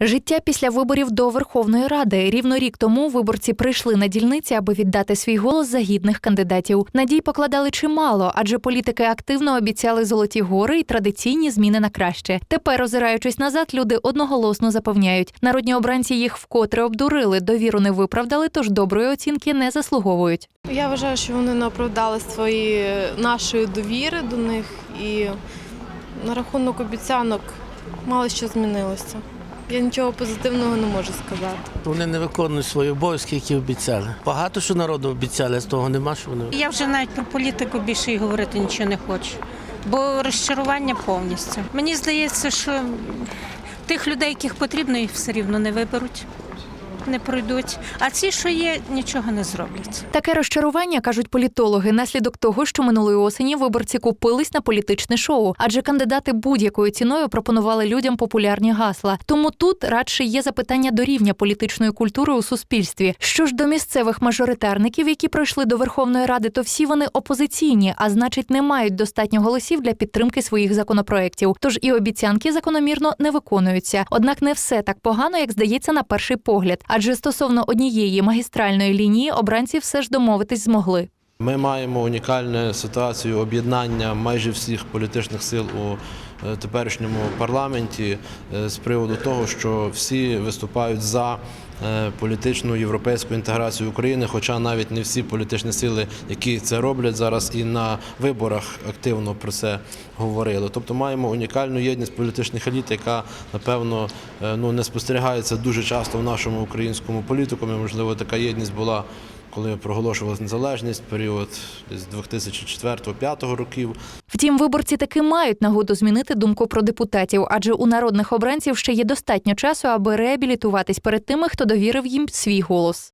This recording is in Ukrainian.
Життя після виборів до Верховної Ради рівно рік тому виборці прийшли на дільниці, аби віддати свій голос за гідних кандидатів. Надій покладали чимало, адже політики активно обіцяли золоті гори і традиційні зміни на краще. Тепер, озираючись назад, люди одноголосно запевняють, народні обранці їх вкотре обдурили, довіру не виправдали, тож доброї оцінки не заслуговують. Я вважаю, що вони не оправдали свої нашої довіри до них і на рахунок обіцянок мало що змінилося. Я нічого позитивного не можу сказати. Вони не виконують свої обов'язки, які обіцяли. Багато що народу обіцяли, з того нема, що вони. Я вже навіть про політику більше й говорити нічого не хочу, бо розчарування повністю. Мені здається, що тих людей, яких потрібно, їх все рівно не виберуть, не пройдуть. А ці, що є, нічого не зроблять. Таке розчарування кажуть політологи, наслідок того, що минулої осені виборці купились на політичне шоу, адже кандидати будь-якою ціною пропонували людям популярні гасла. Тому тут радше є запитання до рівня політичної культури у суспільстві. Що ж до місцевих мажоритарників, які пройшли до Верховної Ради, то всі вони опозиційні, а значить, не мають достатньо голосів для підтримки своїх законопроєктів. Тож і обіцянки закономірно не виконуються. Однак не все так погано, як здається на перший погляд. Адже стосовно однієї магістральної лінії обранці все ж домовитись змогли. Ми маємо унікальну ситуацію об'єднання майже всіх політичних сил у е, теперішньому парламенті е, з приводу того, що всі виступають за е, політичну європейську інтеграцію України, хоча навіть не всі політичні сили, які це роблять зараз, і на виборах активно про це говорили. Тобто маємо унікальну єдність політичних еліт, яка напевно ну не спостерігається дуже часто в нашому українському політикумі. Можливо, така єдність була коли проголошувалась незалежність, період з 2004-2005 років. Втім, виборці таки мають нагоду змінити думку про депутатів, адже у народних обранців ще є достатньо часу, аби реабілітуватись перед тими, хто довірив їм свій голос.